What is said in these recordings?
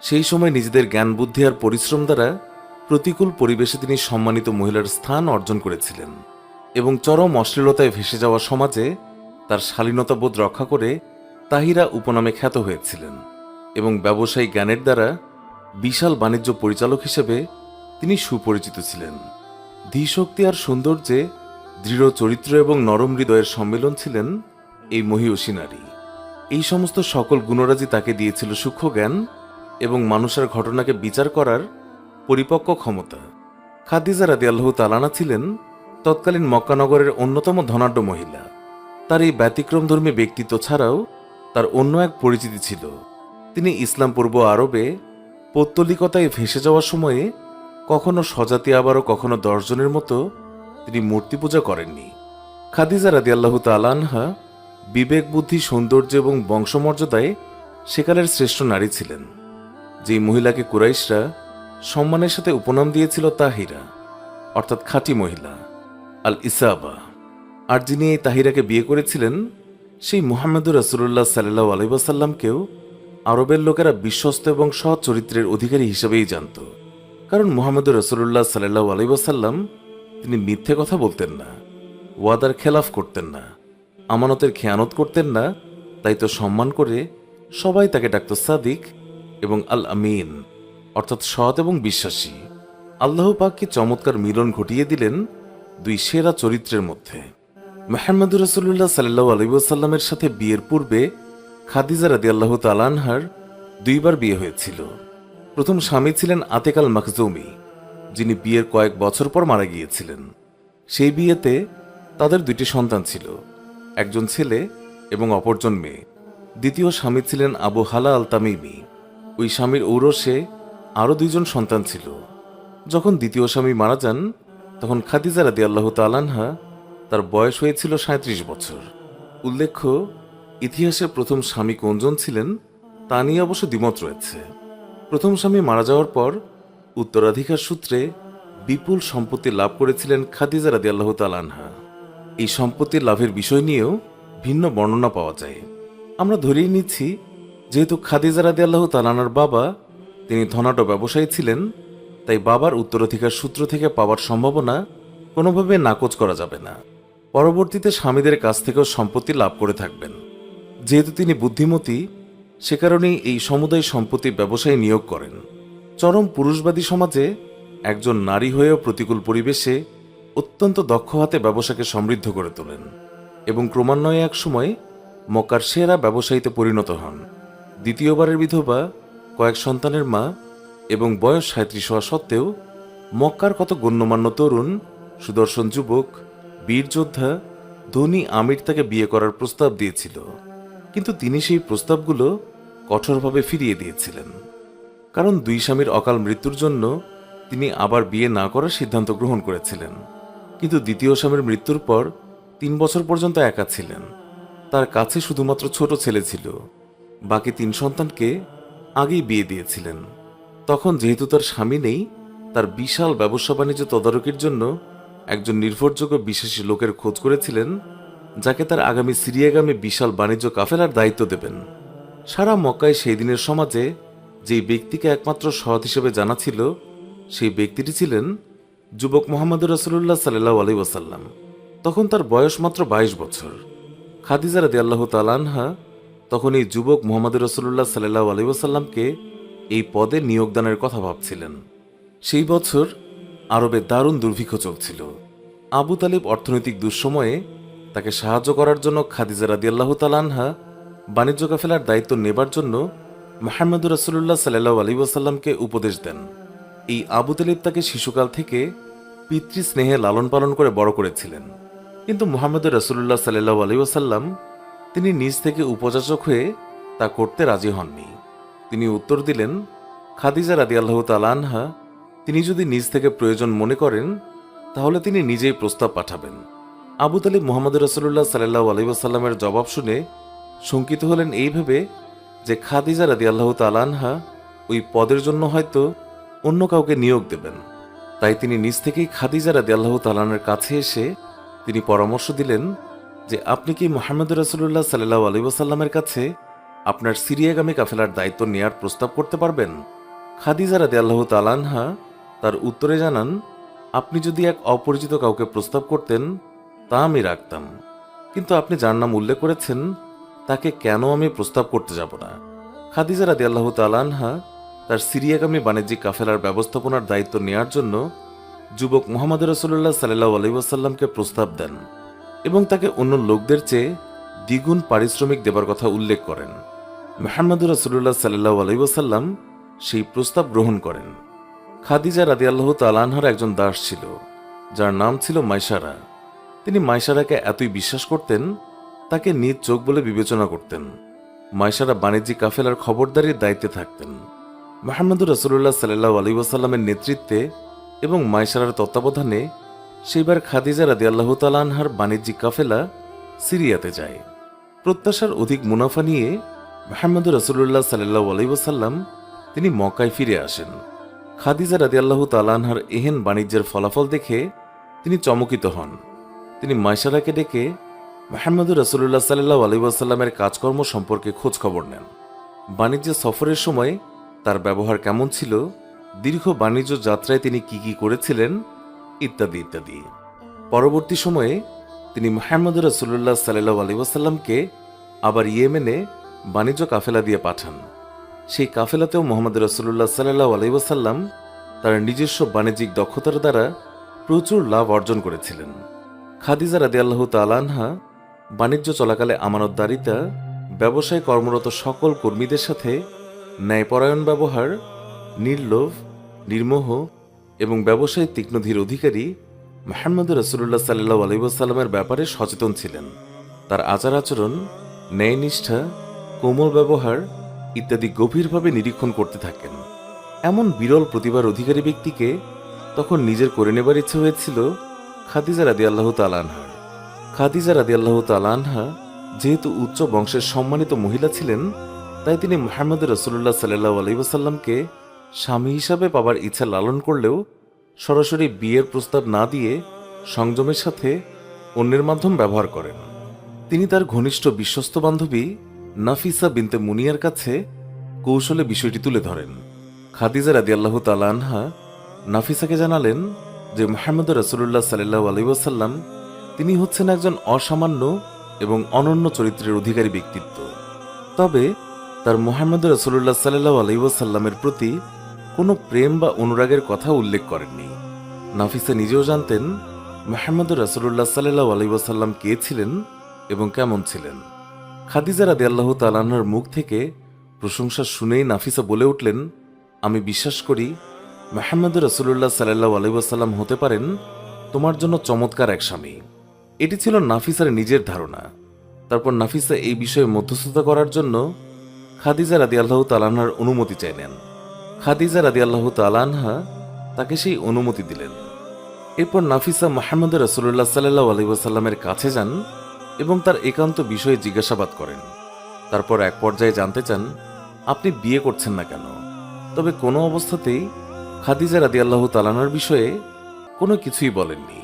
সেই সময় নিজেদের জ্ঞান, বুদ্ধি আর পরিশ্রম দ্বারা প্রতিকূল পরিবেশে তিনি সম্মানিত মহিলার স্থান অর্জন করেছিলেন এবং চরম অশ্লীলতায় ভেসে যাওয়া সমাজে তার শালীনতাবোধ রক্ষা করে তাহিরা উপনামে খ্যাত হয়েছিলেন এবং ব্যবসায়ী জ্ঞানের দ্বারা বিশাল বাণিজ্য পরিচালক হিসেবে তিনি সুপরিচিত ছিলেন। ধীশক্তি আর সৌন্দর্যে দৃঢ় চরিত্র এবং নরম হৃদয়ের সম্মেলন ছিলেন এই মহিষী নারী। এই সমস্ত সকল গুণরাজি তাকে দিয়েছিল সূক্ষ্ম জ্ঞান এবং মানুষের ঘটনাকে বিচার করার পরিপক্ক ক্ষমতা। খাদিজা রাদি আল্লাহ তালানা ছিলেন তৎকালীন মক্কানগরের অন্যতম ধনাঢ্য মহিলা। তার এই ব্যতিক্রমধর্মী ব্যক্তিত্ব ছাড়াও তার অন্য এক পরিচিতি ছিল। তিনি ইসলাম পূর্ব আরবে পৌত্তলিকতায় ভেসে যাওয়ার সময়ে কখনো সজাতি আবারও কখনো দর্শনের মতো তিনি মূর্তি পূজা করেননি। খাদিজা রাদি আল্লাহ তালানহা বিবেক, বুদ্ধি, সৌন্দর্য এবং বংশমর্যাদায় সেকালের শ্রেষ্ঠ নারী ছিলেন। যেই মহিলাকে কুরাইশরা সম্মানের সাথে উপনাম দিয়েছিল তাহিরা, অর্থাৎ খাঁটি মহিলা আল ইসাবা আর যিনি এই তাহিরাকে বিয়ে করেছিলেন, সেই মুহাম্মদুর রসুল্লাহ সাল্লাহ আলাইসাল্লামকেও আরবের লোকেরা বিশ্বস্ত এবং সৎ চরিত্রের অধিকারী হিসেবেই জানত। কারণ মুহাম্মদুর রসুল্লাহ সাল্লাহ আলাইসাল্লাম তিনি মিথ্যে কথা বলতেন না, ওয়াদার খেলাফ করতেন না, আমানতের খেয়ানত করতেন না, তাই তো সম্মান করে সবাই তাকে ডাকত সাদিক এবং আল আমিন, অর্থাৎ সৎ এবং বিশ্বাসী, আল্লাহ পাককে চমৎকার মিলন ঘটিয়ে দিলেন দুই সেরা চরিত্রের মধ্যে। মেহাম্মদুর রসুল্লাহ সাল্লাহ আলহিসাল্লামের সাথে বিয়ের পূর্বে খাদিজা রাদি আল্লাহ তালানহার দুইবার বিয়ে হয়েছিল। প্রথম স্বামী ছিলেন আতেকাল মখজুমি, যিনি বিয়ের কয়েক বছর পর মারা গিয়েছিলেন। সেই বিয়েতে তাদের দুইটি সন্তান ছিল, একজন ছেলে এবং অপরজন মেয়ে। দ্বিতীয় স্বামী ছিলেন আবু হালা আল তামিমি ওই স্বামীর ঔরসে আরও দুইজন সন্তান ছিল। যখন দ্বিতীয় স্বামী মারা যান, তখন খাদিজা রাদি আল্লাহ তালানহা তার বয়স হয়েছিল সাঁত্রিশ বছর। উল্লেখ্য ইতিহাসের প্রথম স্বামী কোনজন ছিলেন, তা নিয়ে অবশ্য দ্বিমত রয়েছে। প্রথম স্বামী মারা যাওয়ার পর উত্তরাধিকার সূত্রে বিপুল সম্পত্তি লাভ করেছিলেন খাদিজা রাদি আল্লাহ তালানহা এই সম্পত্তির লাভের বিষয় নিয়েও ভিন্ন বর্ণনা পাওয়া যায়। আমরা ধরেই নিচ্ছি যেহেতু খাদিজা রাদি আল্লাহ তালানার বাবা, তিনি ধনাঢ্য ব্যবসায়ী ছিলেন, তাই বাবার উত্তরাধিকার সূত্র থেকে পাওয়ার সম্ভাবনা কোনোভাবে নাকচ করা যাবে না। পরবর্তীতে স্বামীদের কাছ থেকেও সম্পত্তি লাভ করে থাকবেন। যেহেতু তিনি বুদ্ধিমতী, সে কারণেই এই সমুদায় সম্পত্তি ব্যবসায় নিয়োগ করেন। চরম পুরুষবাদী সমাজে একজন নারী হয়েও প্রতিকূল পরিবেশে অত্যন্ত দক্ষ হাতে ব্যবসাকে সমৃদ্ধ করে তোলেন এবং ক্রমান্বয়ে এক সময় মক্কার সেরা ব্যবসায়ীতে পরিণত হন। দ্বিতীয়বারের বিধবা, কয়েক সন্তানের মা এবং বয়স সাঁত্রিশ হওয়া সত্ত্বেও মক্কার কত গণ্যমান্য তরুণ, সুদর্শন যুবক, বীর যোদ্ধা, ধনী আমির তাকে বিয়ে করার প্রস্তাব দিয়েছিল। কিন্তু তিনি সেই প্রস্তাবগুলো কঠোরভাবে ফিরিয়ে দিয়েছিলেন। কারণ দুই স্বামীর অকাল মৃত্যুর জন্য তিনি আবার বিয়ে না করার সিদ্ধান্ত গ্রহণ করেছিলেন। কিন্তু দ্বিতীয় স্বামীর মৃত্যুর পর তিন বছর পর্যন্ত একা ছিলেন। তার কাছে শুধুমাত্র ছোট ছেলে ছিল। বাকি তিন সন্তানকে আগেই বিয়ে দিয়েছিলেন। তখন যেহেতু তার স্বামী নেই, তার বিশাল ব্যবসা বাণিজ্য তদারকির জন্য একজন নির্ভরযোগ্য বিশ্বাসী লোকের খোঁজ করেছিলেন, যাকে তার আগামী সিরিয়াগামী বিশাল বাণিজ্য কাফেলার দায়িত্ব দেবেন। সারা মক্কায় সেই দিনের সমাজে যেই ব্যক্তিকে একমাত্র সৎ হিসেবে জানা ছিল, সেই ব্যক্তিটি ছিলেন যুবক মোহাম্মদ রসুল্লাহ সাল্লাহ আলি ওয়াসাল্লাম। তখন তার বয়স মাত্র বাইশ বছর। খাদিজা রাদি আল্লাহ তালানহা তখন এই যুবক মোহাম্মদ রসুল্লাহ সাল্লাহ আলিবাসাল্লামকে এই পদে নিয়োগদানের কথা ভাবছিলেন। সেই বছর আরবে দারুণ দুর্ভিক্ষ চলছিল। আবু তালিব অর্থনৈতিক দুঃসময়ে তাকে সাহায্য করার জন্য খাদিজা রাদি আল্লাহ তালানহা বাণিজ্য কাফেলার দায়িত্ব নেবার জন্য মাহমুদুর রসুল্লাহ সাল্লাহ আলী উপদেশ দেন। এই আবু তালিব তাকে শিশুকাল থেকে পিতৃ স্নেহে লালন পালন করে বড় করেছিলেন। কিন্তু মোহাম্মদুর রসুল্লাহ সাল্লাহ আলী তিনি নিজ থেকে উপযাচক হয়ে তা করতে রাজি হননি। তিনি উত্তর দিলেন, খাদিজা রাদি আল্লাহ তালানহা তিনি যদি নিজ থেকে প্রয়োজন মনে করেন, তাহলে তিনি নিজেই প্রস্তাব পাঠাবেন। আবু তালিব মোহাম্মদ রসুল্লাহ সাল্লাহ আলহিবাসাল্লামের জবাব শুনে শঙ্কিত হলেন এই ভেবে যে খাদিজা রাদি আল্লাহ তালানহা ওই পদের জন্য হয়তো অন্য কাউকে নিয়োগ দেবেন। তাই তিনি নিজ থেকেই খাদিজা রাদি আল্লাহ তালানের কাছে এসে তিনি পরামর্শ দিলেন যে আপনি কি মোহাম্মদ রসুল্লাহ সাল্লাহ আলহিবাসাল্লামের কাছে আপনার সিরিয়াগামী কাফেলার দায়িত্ব নেয়ার প্রস্তাব করতে পারবেন? খাদিজা রাদি আল্লাহ তালানহা তার উত্তরে জানান, আপনি যদি এক অপরিচিত কাউকে প্রস্তাব করতেন, তা আমি রাখতাম। কিন্তু আপনি যার নাম উল্লেখ করেছেন, তাকে কেন আমি প্রস্তাব করতে যাব না? খাদিজা রাদি আল্লাহ তালানহা তার সিরিয়াগামী বাণিজ্যিক কাফেলার ব্যবস্থাপনার দায়িত্ব নেয়ার জন্য যুবক মোহাম্মদ রসুল্লাহ সাল্লাহ আলহিবাসাল্লামকে প্রস্তাব দেন। এবং তাকে অন্য লোকদের চেয়ে দ্বিগুণ পারিশ্রমিক দেবার কথা উল্লেখ করেন। মেহাম্মদ রসুল্লাহ সাল্লাহ আলহিবাসাল্লাম সেই প্রস্তাব গ্রহণ করেন। খাদিজা রাদি আল্লাহ তালানহার একজন দাস ছিল, যার নাম ছিল মাইশারা। তিনি মাইশারাকে এতই বিশ্বাস করতেন, তাকে নিজ চোখ বলে বিবেচনা করতেন। মাইশারা বাণিজ্যিক কাফেলার খবরদারির দায়িত্বে থাকতেন। মাহমুদুর রসুল্লাহ সাল্লাহ আলহিবাসাল্লামের নেতৃত্বে এবং মাইশারার তত্ত্বাবধানে সেইবার খাদিজা রাদি আল্লাহ তালানহার বাণিজ্যিক কাফেলা সিরিয়াতে যায়। প্রত্যাশার অধিক মুনাফা নিয়ে মাহমুদুর রসুল্লাহ সাল্লাহ আলী ওয়াসাল্লাম তিনি মকায় ফিরে আসেন। খাদিজা রাদি আল্লাহ তালানহার এহেন বাণিজ্যের ফলাফল দেখে তিনি চমকিত হন। তিনি মাইশারাকে ডেকে মাহমুদুর রসুল্লাহ সাল্লাহ আলী ওয়াসাল্লামের কাজকর্ম সম্পর্কে খোঁজ খবর নেন। বাণিজ্য সফরের সময় তার ব্যবহার কেমন ছিল? দীর্ঘ বাণিজ্য যাত্রায় তিনি কি কি করেছিলেন? ইত্যাদি ইত্যাদি। পরবর্তী সময়ে তিনি মোহাম্মদ রসুল্লাহ সাল্লাহ আলী ওয়াসাল্লামকে আবার ইয়েমেনে বাণিজ্য কাফেলা দিয়ে পাঠান। সেই কাফেলাতেও মোহাম্মদ রসুল্লাহ সাল্লাহ আলী ওয়াসাল্লাম তার নিজস্ব বাণিজ্যিক দক্ষতার দ্বারা প্রচুর লাভ অর্জন করেছিলেন। খাদিজা রাদি আল্লাহ তালানহা বাণিজ্য চলাকালে আমানতদারিতা, ব্যবসায় কর্মরত সকল কর্মীদের সাথে ন্যায়পরায়ণ ব্যবহার, নির্লোভ, নির্মোহ এবং ব্যবসায় তীক্ষ্ণধীর অধিকারী মাহমুদ রসুল্লাহ সাল্লাহ আলহিবাসাল্লামের ব্যাপারে সচেতন ছিলেন। তার আচার আচরণ ন্যায়নিষ্ঠা কোমল ব্যবহার ইত্যাদি গভীরভাবে নিরীক্ষণ করতে থাকেন। এমন বিরল প্রতিভার অধিকারী ব্যক্তিকে তখন নিজের করে নেবার ইচ্ছে হয়েছিল খাদিজা রাদি আল্লাহ তালানহার খাদিজা রাদি আল্লাহ তালানহা যেহেতু উচ্চ বংশের সম্মানিত মহিলা ছিলেন, তাই তিনি মোহাম্মদ রসুল্লাহ সাল্লাহ আলহিবাসাল্লামকে স্বামী হিসাবে পাবার ইচ্ছা লালন করলেও সরাসরি বিয়ের প্রস্তাব না দিয়ে সংযমের সাথে অন্যের মাধ্যম ব্যবহার করেন। তিনি তার ঘনিষ্ঠ বিশ্বস্ত বান্ধবী নাফিসা বিনতে মুনিয়ার কাছে কৌশলে বিষয়টি তুলে ধরেন। খাদিজা রাদি আল্লাহ তালানহা নাফিসাকে জানালেন যে মোহাম্মদ রসুল্লাহ সাল্লাহ আলহিবাসাল্লাম তিনি হচ্ছেন একজন অসামান্য এবং অনন্য চরিত্রের অধিকারী ব্যক্তিত্ব। তবে তার মোহাম্মদ রসুল্লাহ সাল্লাহ আলহিবাসাল্লামের প্রতি কোনো প্রেম বা অনুরাগের কথা উল্লেখ করেননি। নাফিসা নিজেও জানতেন মোহাম্মদ রসুল্লাহ সাল্লাহ আলহিবাসাল্লাম কে ছিলেন এবং কেমন ছিলেন। খাদিজা রাদি আল্লাহ তালান্নার মুখ থেকে প্রশংসা শুনেই নাফিসা বলে উঠলেন, আমি বিশ্বাস করি মাহমদ রসুল্লাহ সাল্লাহ আলহিবাসাল্লাম হতে পারেন তোমার জন্য চমৎকার এক স্বামী। এটি ছিল নাফিসার নিজের ধারণা। তারপর নাফিসা এই বিষয়ে মধ্যস্থতা করার জন্য খাদিজা রাদি আল্লাহ তালানহার অনুমতি চাইলেন। খাদিজা রাদি আল্লাহ তালানহা তাকে সেই অনুমতি দিলেন। এরপর নাফিসা মাহমদ রসুল্লাহ সাল্লাহ আলহিবাসাল্লামের কাছে যান এবং তার একান্ত বিষয়ে জিজ্ঞাসাবাদ করেন। তারপর এক পর্যায়ে জানতে চান, আপনি বিয়ে করছেন না কেন? তবে কোনো অবস্থাতেই খাদিজা রাদি আল্লাহ তালানার বিষয়ে কোনো কিছুই বলেননি।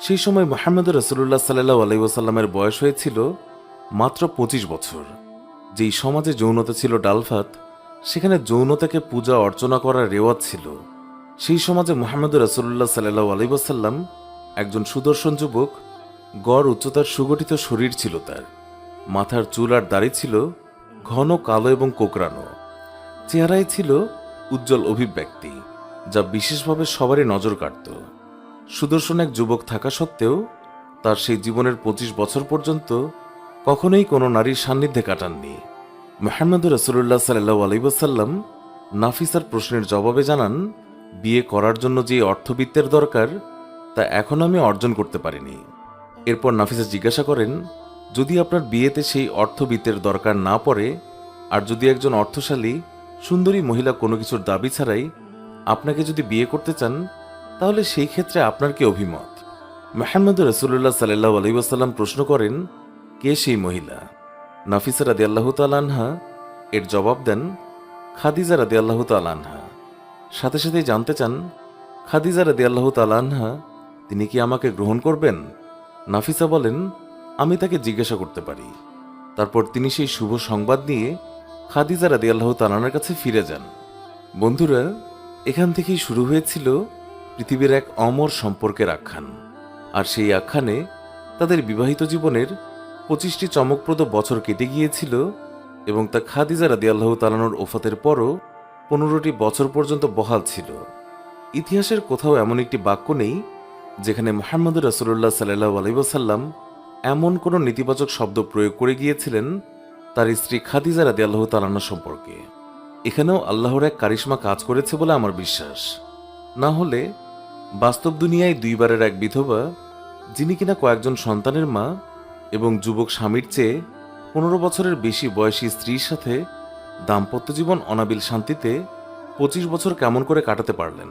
সেই সময় মোহাম্মদ রসুল্লাহ সাল্লাহ আলাইসাল্লামের বয়স হয়েছিল মাত্র পঁচিশ বছর। যেই সমাজে যৌনতা ছিল ডালফাত সেখানে যৌনতাকে পূজা, অর্চনা করার রেওয়াজ ছিল। সেই সমাজে মোহাম্মদ রসুল্লাহ সাল্লাহ আলাইসাল্লাম একজন সুদর্শন যুবক, গড় উচ্চতার সুগঠিত শরীর ছিল তার। মাথার চুল আর দাড়ি ছিল ঘন কালো এবং কোকরানো চেহারায় ছিল উজ্জ্বল অভিব্যক্তি, যা বিশেষভাবে সবারই নজর কাটত সুদর্শন এক যুবক থাকা সত্ত্বেও তার সেই জীবনের পঁচিশ বছর পর্যন্ত কখনোই কোনো নারীর সান্নিধ্যে কাটাননি। মোহাম্মদ রসুল্লাহ সাল্লাহ আলাইসাল্লাম নাফিসার প্রশ্নের জবাবে জানান, বিয়ে করার জন্য যে অর্থবিত্তের দরকার, তা এখন আমি অর্জন করতে পারিনি। এরপর নাফিসা জিজ্ঞাসা করেন, যদি আপনার বিয়েতে সেই অর্থবিত্তের দরকার না পড়ে, আর যদি একজন অর্থশালী, সুন্দরী মহিলা কোনো কিছুর দাবি ছাড়াই আপনাকে যদি বিয়ে করতে চান, তাহলে সেই ক্ষেত্রে আপনার কি অভিমত? মাহমুদ রসুল্লাহ সাল্লাহ আলহিবাসাল্লাম প্রশ্ন করেন, কে সেই মহিলা? নাফিসা রাদি আল্লাহ তালানহা এর জবাব দেন, খাদিজা রাদি আল্লাহ তালানহা সাথে সাথে জানতে চান, খাদিজা রাদি আল্লাহ তালানহা তিনি কি আমাকে গ্রহণ করবেন? নাফিসা বলেন, আমি তাকে জিজ্ঞাসা করতে পারি। তারপর তিনি সেই শুভ সংবাদ নিয়ে খাদিজা রাদি আল্লাহ তালানার কাছে ফিরে যান। বন্ধুরা, এখান থেকেই শুরু হয়েছিল পৃথিবীর এক অমর সম্পর্কের আখ্যান। আর সেই আখ্যানে তাদের বিবাহিত জীবনের পঁচিশটি চমকপ্রদ বছর কেটে গিয়েছিল এবং তা খাদিজা রাদি আল্লাহ তালানোর ওফাতের পরও পনেরোটি বছর পর্যন্ত বহাল ছিল। ইতিহাসের কোথাও এমন একটি বাক্য নেই যেখানে মোহাম্মদ রসুল্লাহ সাল্লাহ আলহিবাসাল্লাম এমন কোনো নেতিবাচক শব্দ প্রয়োগ করে গিয়েছিলেন তার স্ত্রী খাদিজা রাদি আল্লাহ তালানা সম্পর্কে। এখানেও আল্লাহর এক কারিশ্মা কাজ করেছে বলে আমার বিশ্বাস। না হলে বাস্তব দুনিয়ায় দুইবারের এক বিধবা, যিনি কিনা কয়েকজন সন্তানের মা এবং যুবক স্বামীর চেয়ে পনেরো বছরের বেশি বয়সী স্ত্রীর সাথে দাম্পত্য জীবন অনাবিল শান্তিতে পঁচিশ বছর কেমন করে কাটাতে পারলেন?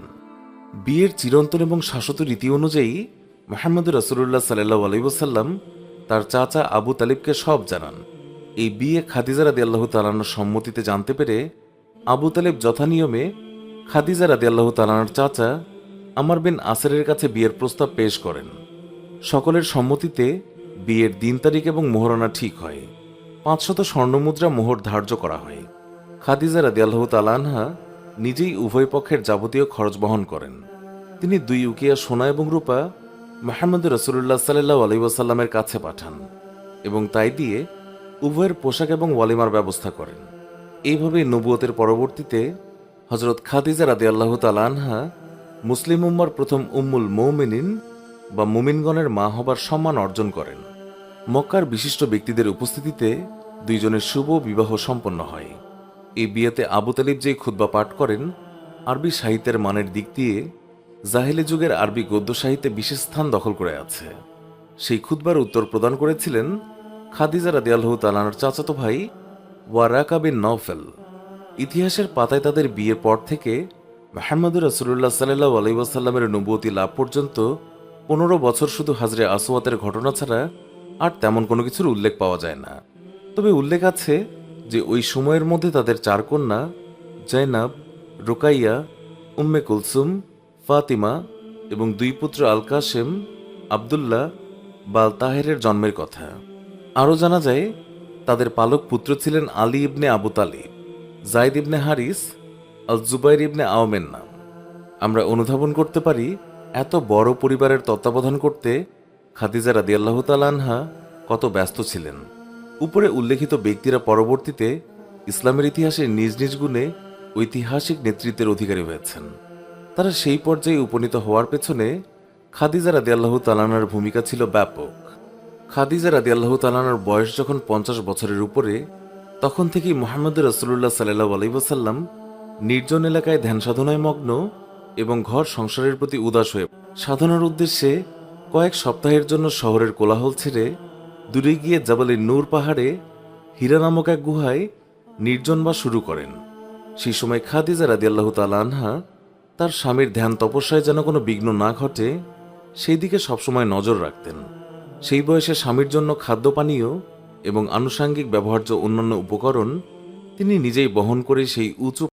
বিয়ের চিরন্তন এবং শাশ্বত রীতি অনুযায়ী মোহাম্মদ রসুল্লাহ সাল্লাহ আলাইসাল্লাম তার চাচা আবু তালিবকে সব জানান। এই বিয়ে খাদিজা রাদি আল্লাহ তালানোর সম্মতিতে জানতে পেরে আবু তালেব যথানিয়মে খাদিজা রাদি আল্লাহ তালানোর চাচা আমার বিন আসেরের কাছে বিয়ের প্রস্তাব পেশ করেন। সকলের সম্মতিতে বিয়ের দিন তারিখ এবং মোহরানা ঠিক হয়। পাঁচশত স্বর্ণমুদ্রা মোহর ধার্য করা হয়। খাদিজা রাদি আল্লাহ তালানহা নিজেই উভয় পক্ষের যাবতীয় খরচ বহন করেন। তিনি দুই উকিয়া সোনা এবং রূপা মাহমুদ রসুল্লাহ সাল্লাহ আলাইসাল্লামের কাছে পাঠান এবং তাই দিয়ে উভয়ের পোশাক এবং ওয়ালিমার ব্যবস্থা করেন। এইভাবে নবুয়তের পরবর্তীতে হজরত খাদিজা রাদি আল্লাহ তালানহা মুসলিম উম্মার প্রথম উম্মুল মৌমিনিন বা মুমিনগণের মা হবার সম্মান অর্জন করেন। মক্কার বিশিষ্ট ব্যক্তিদের উপস্থিতিতে দুইজনের শুভ বিবাহ সম্পন্ন হয়। এই বিয়েতে আবু তালিব যেই খুদ্া পাঠ করেন, আরবি সাহিত্যের মানের দিক দিয়ে জাহেলি যুগের আরবি গদ্য সাহিত্যে বিশেষ স্থান দখল করে আছে। সেই খুদ্বার উত্তর প্রদান করেছিলেন খাদিজা রাদিয়াল্লাহু তালানার চাচাতো ভাই ওয়ারাকা বিন নওফেল। ইতিহাসের পাতায় তাদের বিয়ের পর থেকে মাহমুদুর রসুল্লাহ সাল্লাহ আলাইসাল্লামের নবুয়তি লাভ পর্যন্ত পনেরো বছর শুধু হাজরে আসওয়াতের ঘটনা ছাড়া আর তেমন কোনো কিছুর উল্লেখ পাওয়া যায় না। তবে উল্লেখ আছে যে ওই সময়ের মধ্যে তাদের চার কন্যা জৈনাব রোকাইয়া, উম্মে কুলসুম, ফাতিমা এবং দুই পুত্র আল কাশেম আবদুল্লাহ, বাল তাহেরের জন্মের কথা। আরও জানা যায়, তাদের পালক পুত্র ছিলেন আলী ইবনে আবু তালিব, জাইদ ইবনে হারিস আল জুবাইর ইবনে আওমের নাম। আমরা অনুধাবন করতে পারি এত বড় পরিবারের তত্ত্বাবধান করতে খাদিজা রাদিয়াল্লাহ তালানহা কত ব্যস্ত ছিলেন। উপরে উল্লেখিত ব্যক্তিরা পরবর্তীতে ইসলামের ইতিহাসে নিজ নিজ গুণে ঐতিহাসিক নেতৃত্বের অধিকারী হয়েছেন। তারা সেই পর্যায়ে উপনীত হওয়ার পেছনে খাদিজা রাদিয়াল্লাহ তালানার ভূমিকা ছিল ব্যাপক। খাদিজা রাদিয়াল্লাহ তালানার বয়স যখন পঞ্চাশ বছরের উপরে, তখন থেকেই মোহাম্মদ রসুল্লাহ সাল্লাহ আলাইসাল্লাম নির্জন এলাকায় ধ্যান সাধনায় মগ্ন এবং ঘর সংসারের প্রতি উদাস হয়ে সাধনার উদ্দেশ্যে কয়েক সপ্তাহের জন্য শহরের কোলাহল ছেড়ে দূরে গিয়ে জাবালের নূর পাহাড়ে হীরা নামক এক গুহায় নির্জন বাস শুরু করেন। সেই সময় খাদিজা রাদিয়াল্লাহ তালানহা তার স্বামীর ধ্যান তপস্যায় যেন কোনো বিঘ্ন না ঘটে, সেই দিকে সবসময় নজর রাখতেন। সেই বয়সে স্বামীর জন্য খাদ্য পানীয় এবং আনুষাঙ্গিক ব্যবহার্য অন্যান্য উপকরণ তিনি নিজেই বহন করে সেই উঁচু